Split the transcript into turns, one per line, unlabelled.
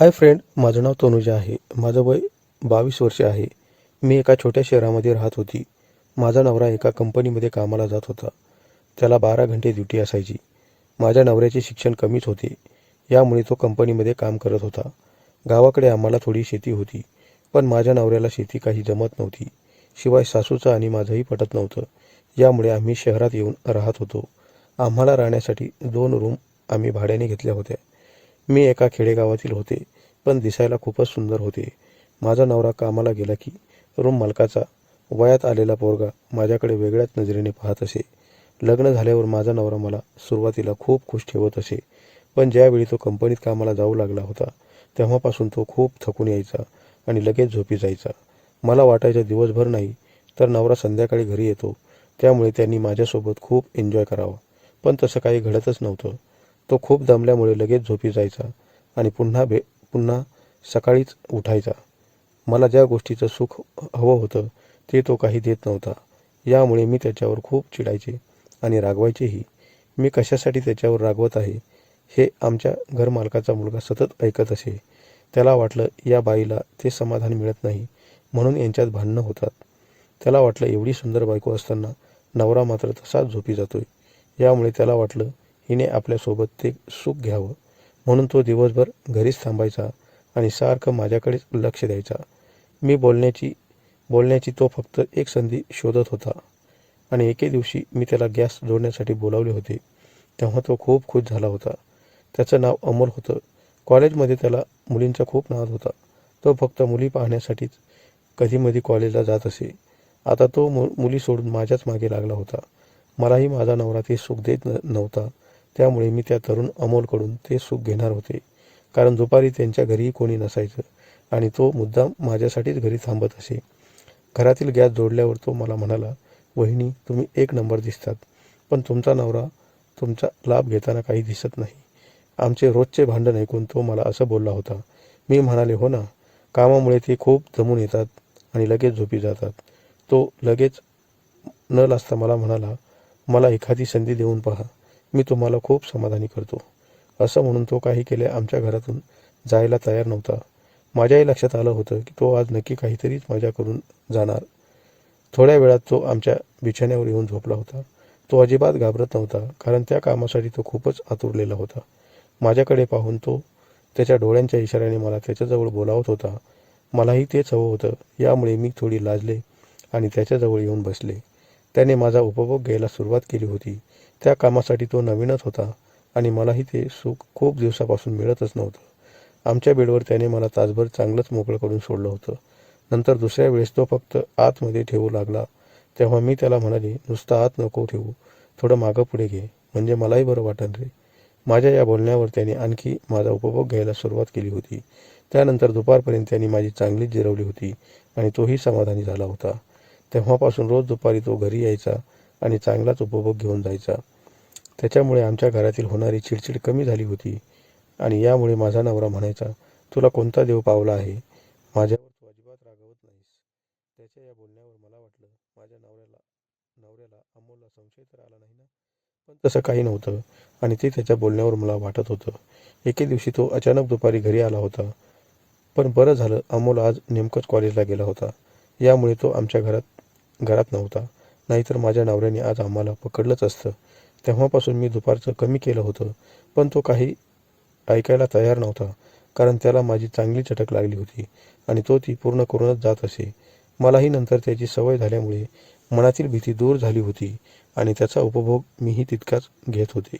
Hi friend माझं नाव तनुजा आहे. माझं वय बावीस वर्ष आहे. मी एका छोट्या शहरामध्ये राहत होती. माझा नवरा एका कंपनीमध्ये कामाला जात होता. त्याला बारा घंटे ड्युटी असायची. माझ्या नवऱ्याचे शिक्षण कमीच होते. यामुळे तो कंपनीमध्ये काम करत होता. गावाकडे आम्हाला थोडी शेती होती पण माझ्या नवऱ्याला शेती काही जमत नव्हती. शिवाय सासूचं आणि माझंही पटत नव्हतं. यामुळे आम्ही शहरात येऊन राहत होतो. आम्हाला राहण्यासाठी दोन रूम आम्ही भाड्याने घेतल्या होत्या. मी एका खेडेगावातील होते पण दिसायला खूपच सुंदर होते. माझा नवरा कामाला गेला की रूम मालकाचा. वयात आलेला पोरगा माझ्याकडे वेगळ्याच नजरेने पाहत असे. लग्न झाल्यावर माझा नवरा मला सुरुवातीला खूप खुश ठेवत असे पण ज्यावेळी तो कंपनीत कामाला जाऊ लागला होता तेव्हापासून तो खूप थकून यायचा आणि लगेच झोपी जायचा. मला वाटायचं दिवसभर नाही तर नवरा संध्याकाळी घरी येतो. त्यामुळे त्यांनी माझ्यासोबत खूप एन्जॉय करावा. पण तसं काही घडतच नव्हतं. तो खूप दमल्यामुळे लगेच झोपी जायचा आणि पुन्हा भे पुन्हा सकाळीच उठायचा. मला ज्या गोष्टीचं सुख हवं होतं ते तो काही देत नव्हता. यामुळे मी त्याच्यावर खूप चिडायचे आणि रागवायचेही. मी कशासाठी त्याच्यावर रागवत आहे हे आमच्या घरमालकाचा मुलगा सतत ऐकत असे. त्याला वाटलं या बाईला ते समाधान मिळत नाही म्हणून यांच्यात भांडणं होतात. त्याला वाटलं एवढी सुंदर बायको असताना नवरा मात्र तसाच झोपी जातोय. यामुळे त्याला वाटलं हिने आपल्यासोबत ते सुख घ्यावं. म्हणून तो दिवसभर घरीच थांबायचा आणि सारखं माझ्याकडेच लक्ष द्यायचा. मी बोलण्याची बोलण्याची तो फक्त एक संधी शोधत होता. आणि एके दिवशी मी त्याला गॅस जोडण्यासाठी बोलावले होते. तेव्हा तो खूप खुश झाला होता. त्याचं नाव अमोल होतं. कॉलेजमध्ये त्याला मुलींचा खूप नाद होता. तो फक्त मुली पाहण्यासाठीच कधीमधी कॉलेजला जात असे. आता तो मु मुली सोडून माझ्याच मागे लागला होता. मलाही माझा नवरा ते सुख देत न नव्हता. त्यामुळे मी त्या तरुण अमोलकडून ते सुख घेणार होते. कारण दुपारी त्यांच्या घरीही कोणी नसायचं आणि तो मुद्दाम माझ्यासाठीच घरी थांबत असे. घरातील गॅस जोडल्यावर तो मला म्हणाला वहिनी तुम्ही एक नंबर दिसतात. पण तुमचा नवरा तुमचा लाभ घेताना काही दिसत नाही. आमचे रोजचे भांडण ऐकून तो मला असं बोलला होता. मी म्हणाले हो ना कामामुळे ते खूप जमून येतात आणि लगेच झोपी जातात. तो लगेच न लाजता मला म्हणाला मला एखादी संधी देऊन पहा. मी तुम्हाला खूप समाधानी करतो. असं म्हणून तो काही केले आमच्या घरातून जायला तयार नव्हता. माझ्याही लक्षात आलं होतं की तो आज नक्की काहीतरीच मजा करून जाणार. थोड्या वेळात तो आमच्या बिछाण्यावर येऊन झोपला होता. तो अजिबात घाबरत नव्हता कारण त्या कामासाठी तो खूपच आतुरलेला होता. माझ्याकडे पाहून तो त्याच्या डोळ्यांच्या इशाऱ्याने मला त्याच्याजवळ बोलावत होता. मलाही तेच हवं होतं यामुळे मी थोडी लाजले आणि त्याच्याजवळ येऊन बसले. त्याने माझा उपभोग घ्यायला सुरुवात केली होती. त्या कामासाठी तो नवीनच होता आणि मलाही ते सुख खूप दिवसापासून मिळतच नव्हतं. आमच्या बेडवर त्याने मला तासभर चांगलंच मोकळं करून सोडलं होतं. नंतर दुसऱ्या वेळेस तो फक्त आतमध्ये ठेवू लागला. तेव्हा मी त्याला म्हणाले नुसता आत नको ठेवू. थोडं मागं पुढे घे. म्हणजे मलाही बरं वाटेल रे. माझ्या या बोलण्यावर त्याने आणखी माझा उपभोग घ्यायला सुरुवात केली होती. त्यानंतर दुपारपर्यंत त्यांनी माझी चांगलीच जिरवली होती आणि तोही समाधानी झाला होता. तेव्हापासून रोज दुपारी तो घरी यायचा आणि चांगलाच उपभोग घेऊन जायचा. त्याच्यामुळे आमच्या घरातील होणारी चिडचिड कमी झाली होती आणि यामुळे माझा नवरा म्हणायचा तुला कोणता देव पावला आहे? माझ्यावर तू अजिबात रागवत नाहीस. त्याच्या या बोलण्यावर मला वाटलं माझ्या नवऱ्याला नवऱ्याला अमोलला संशय तर आला नाही ना? पण तसं काही नव्हतं. आणि ते त्याच्या बोलण्यावर मला वाटत होतं. एके दिवशी तो अचानक दुपारी घरी आला होता. पण बरं झालं अमोल आज नेमकंच कॉलेजला गेला होता. यामुळे तो आमच्या घरात घरात नव्हता. नाहीतर माझ्या नवऱ्याने आज आम्हाला पकडलंच असतं. तेव्हापासून मी दुपारचं कमी केलं होतं पण तो काही ऐकायला तयार नव्हता कारण त्याला माझी चांगली चटक लागली होती आणि तो ती पूर्ण करूनच जात असे. मलाही नंतर त्याची सवय झाल्यामुळे मनातील भीती दूर झाली होती आणि त्याचा उपभोग मीही तितकाच घेत होते.